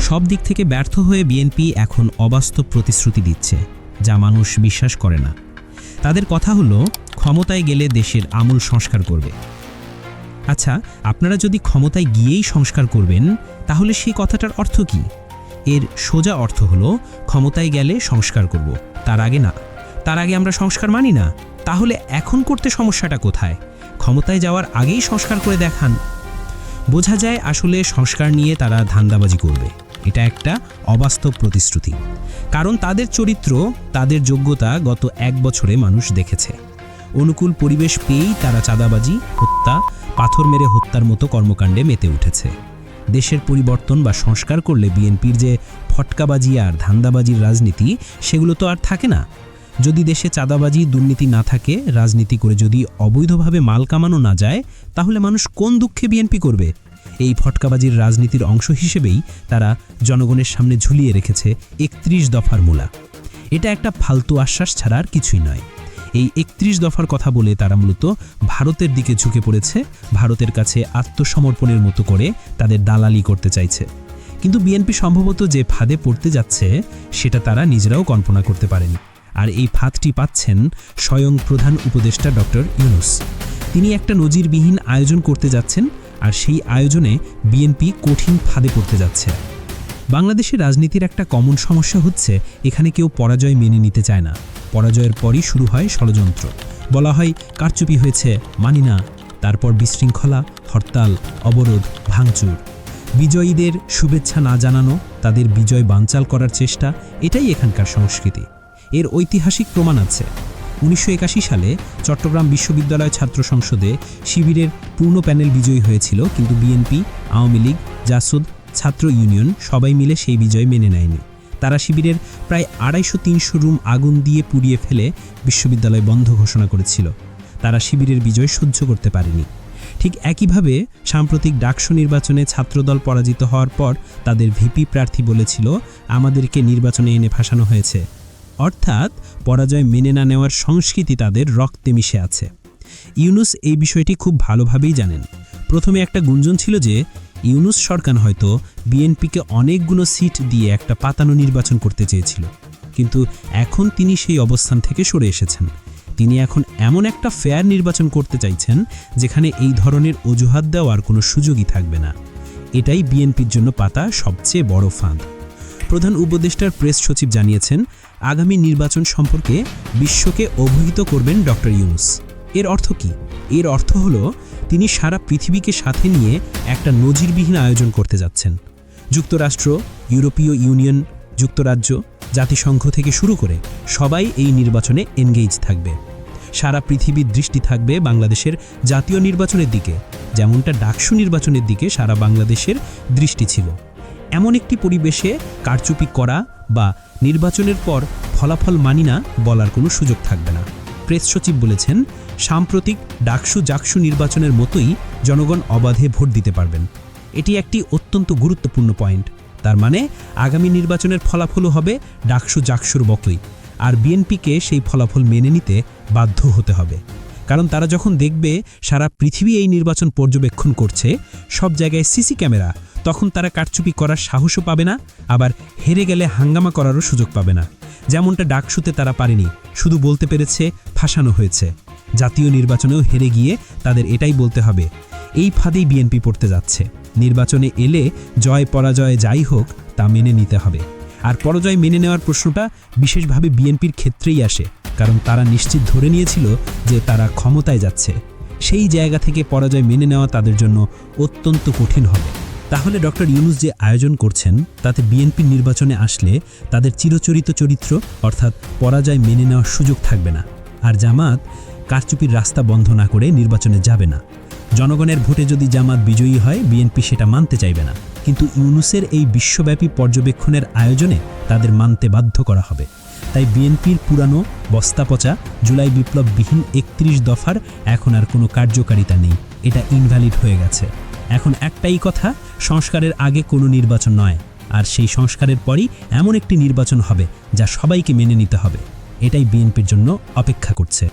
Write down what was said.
সব দিক থেকে ব্যর্থ হয়ে বিএনপি এখন অবাস্তব প্রতিশ্রুতি দিচ্ছে, যা মানুষ বিশ্বাস করে না। তাদের কথা হলো, ক্ষমতায় গেলে দেশের আমূল সংস্কার করবে। আচ্ছা আপনারা যদি ক্ষমতায় গিয়েই সংস্কার করবেন, তাহলে সেই কথাটার অর্থ কি? এর সোজা অর্থ হলো, ক্ষমতায় গেলে সংস্কার করব, তার আগে না। তার আগে আমরা সংস্কার মানি না। তাহলে এখন করতে সমস্যাটা কোথায়? ক্ষমতায় যাওয়ার আগেই সংস্কার করে দেখান। বোঝা যায় আসলে সংস্কার নিয়ে তারা ধান্দাবাজি করবে। এটা একটা অবাস্তব প্রতিশ্রুতি। কারণ তাদের চরিত্র, তাদের যোগ্যতা গত এক বছরে মানুষ দেখেছে। অনুকূল পরিবেশ পেয়েই তারা চাঁদাবাজি, হত্যা, পাথর মেরে হত্যার মতো কর্মকাণ্ডে মেতে উঠেছে। দেশের পরিবর্তন বা সংস্কার করলে বিএনপির যে ফটকাবাজি আর ধান্দাবাজির রাজনীতি, সেগুলো তো আর থাকে না। যদি দেশে চাঁদাবাজি, দুর্নীতি না থাকে, রাজনীতি করে যদি অবৈধভাবে মাল কামানো না যায়, তাহলে মানুষ কোন দুঃখে বিএনপি করবে? এই ফটকাবাজির রাজনীতির অংশ হিসেবেই তারা জনগণের সামনে ঝুলিয়ে রেখেছে একত্রিশ দফার মূলা। এটা একটা ফালতু আশ্বাস ছাড়া আর কিছুই নয়। এই একত্রিশ দফার কথা বলে তারা মূলত ভারতের দিকে ঝুঁকে পড়েছে, ভারতের কাছে আত্মসমর্পণের মতো করে তাদের দালালি করতে চাইছে। কিন্তু বিএনপি সম্ভবত যে ফাঁদে পড়তে যাচ্ছে, সেটা তারা নিজেরাও কল্পনা করতে পারেনি। আর এই ফাঁদটি পাচ্ছেন স্বয়ং প্রধান উপদেষ্টা ডক্টর ইউনুস। তিনি একটা নজিরবিহীন আয়োজন করতে যাচ্ছেন আর সেই আয়োজনে বিএনপি কঠিন ফাঁদে পড়তে যাচ্ছে। বাংলাদেশের রাজনীতির একটা কমন সমস্যা হচ্ছে, এখানে কেউ পরাজয় মেনে নিতে চায় না। পরাজয়ের পরই শুরু হয় ষড়যন্ত্র। বলা হয়, কারচুপি হয়েছে, মানি না। তারপর বিশৃঙ্খলা, হরতাল, অবরোধ, ভাঙচুর। বিজয়ীদের শুভেচ্ছা না জানানো, তাদের বিজয় বানচাল করার চেষ্টা, এটাই এখানকার সংস্কৃতি। এর ঐতিহাসিক প্রমাণ আছে। উনিশশো একাশি সালে চট্টগ্রাম বিশ্ববিদ্যালয় ছাত্র সংসদে শিবিরের পূর্ণ প্যানেল বিজয়ী হয়েছিল, কিন্তু বিএনপি, আওয়ামী লীগ, জাসুদ, ছাত্র ইউনিয়ন সবাই মিলে সেই বিজয় মেনে নেয়নি। তারা শিবিরের প্রায় আড়াইশো তিনশো রুম আগুন দিয়ে পুড়িয়ে ফেলে বিশ্ববিদ্যালয় বন্ধ ঘোষণা করেছিল। তারা শিবিরের বিজয় সহ্য করতে পারেনি। ঠিক একইভাবে সাম্প্রতিক ডাকসু নির্বাচনে ছাত্রদল পরাজিত হওয়ার পর তাদের ভিপি প্রার্থী বলেছিল, আমাদেরকে নির্বাচনে এনে ফাঁসানো হয়েছে। অর্থাৎ পরাজয় মেনে না নেওয়ার সংস্কৃতি তাদের রক্তে মিশে আছে। ইউনুস এই বিষয়টি খুব ভালোভাবেই জানেন। প্রথমে একটা গুঞ্জন ছিল যে, ইউনুস সরকার হয়তো বিএনপিকে অনেকগুলো সিট দিয়ে একটা পাতানো নির্বাচন করতে চেয়েছিল। কিন্তু এখন তিনি সেই অবস্থান থেকে সরে এসেছেন। তিনি এখন এমন একটা ফেয়ার নির্বাচন করতে চাইছেন, যেখানে এই ধরনের অজুহাত দেওয়ার কোনো সুযোগই থাকবে না। এটাই বিএনপির জন্য পাতা সবচেয়ে বড় ফাঁদ। প্রধান উপদেষ্টার প্রেস সচিব জানিয়েছেন আগামী নির্বাচন সম্পর্কে বিশ্বকে অবহিত করবেন ডক্টর ইউনুস। এর অর্থ কি? এর অর্থ হলো, তিনি সারা পৃথিবীকে সাথে নিয়ে একটা নজিরবিহীন আয়োজন করতে যাচ্ছেন। যুক্তরাষ্ট্র, ইউরোপীয় ইউনিয়ন, যুক্তরাজ্য, জাতিসংঘ থেকে শুরু করে সবাই এই নির্বাচনে এনগেজ থাকবে। সারা পৃথিবীর দৃষ্টি থাকবে বাংলাদেশের জাতীয় নির্বাচনের দিকে, যেমনটা ডাকসু নির্বাচনের দিকে সারা বাংলাদেশের দৃষ্টি ছিল। এমন একটি পরিবেশে কারচুপি করা বা নির্বাচনের পর ফলাফল মানি না বলার কোনো সুযোগ থাকবে না। প্রেস সচিব বলেছেন, সাম্প্রতিক ডাকসু জাকসু নির্বাচনের মতোই জনগণ অবাধে ভোট দিতে পারবেন। এটি একটি অত্যন্ত গুরুত্বপূর্ণ পয়েন্ট। তার মানে আগামী নির্বাচনের ফলাফলও হবে ডাকসু জাকসুর মতোই আর বিএনপিকে সেই ফলাফল মেনে নিতে বাধ্য হতে হবে। কারণ তারা যখন দেখবে সারা পৃথিবী এই নির্বাচন পর্যবেক্ষণ করছে, সব জায়গায় সিসি ক্যামেরা, তখন তারা কারচুপি করার সাহসও পাবে না, আবার হেরে গেলে হাঙ্গামা করারও সুযোগ পাবে না। যেমনটা ডাকসুতে তারা পারেনি, শুধু বলতে পেরেছে ফাঁসানো হয়েছে। জাতীয় নির্বাচনেও হেরে গিয়ে তাদের এটাই বলতে হবে, এই ফাঁদেই বিএনপি পড়তে যাচ্ছে। নির্বাচনে এলে জয় পরাজয় যাই হোক, তা মেনে নিতে হবে। আর পরাজয় মেনে নেওয়ার প্রশ্নটা বিশেষভাবে বিএনপির ক্ষেত্রেই আসে। কারণ তারা নিশ্চিত ধরে নিয়েছিল যে তারা ক্ষমতায় যাচ্ছে। সেই জায়গা থেকে পরাজয় মেনে নেওয়া তাদের জন্য অত্যন্ত কঠিন হবে। তাহলে ডক্টর ইউনুস যে আয়োজন করছেন, তাতে বিএনপির নির্বাচনে আসলে তাদের চিরচরিত চরিত্র, অর্থাৎ পরাজয় মেনে নেওয়ার সুযোগ থাকবে না। আর জামাত কারচুপির রাস্তা বন্ধ না করে নির্বাচনে যাবে না। জনগণের ভোটে যদি জামাত বিজয়ী হয়, বিএনপি সেটা মানতে চাইবে না। কিন্তু ইউনুসের এই বিশ্বব্যাপী পর্যবেক্ষণের আয়োজনে তাদের মানতে বাধ্য করা হবে। তাই বিএনপির পুরানো বস্তাপচা জুলাই বিপ্লববিহীন একত্রিশ দফার এখন আর কোনো কার্যকারিতা নেই। এটা ইনভ্যালিড হয়ে গেছে। এখন একটাই কথা, সংস্কারের আগে কোনো নির্বাচন নয়। আর সেই সংস্কারের পরই এমন একটি নির্বাচন হবে যা সবাইকে মেনে নিতে হবে। এটাই বিএনপির জন্য অপেক্ষা করছে।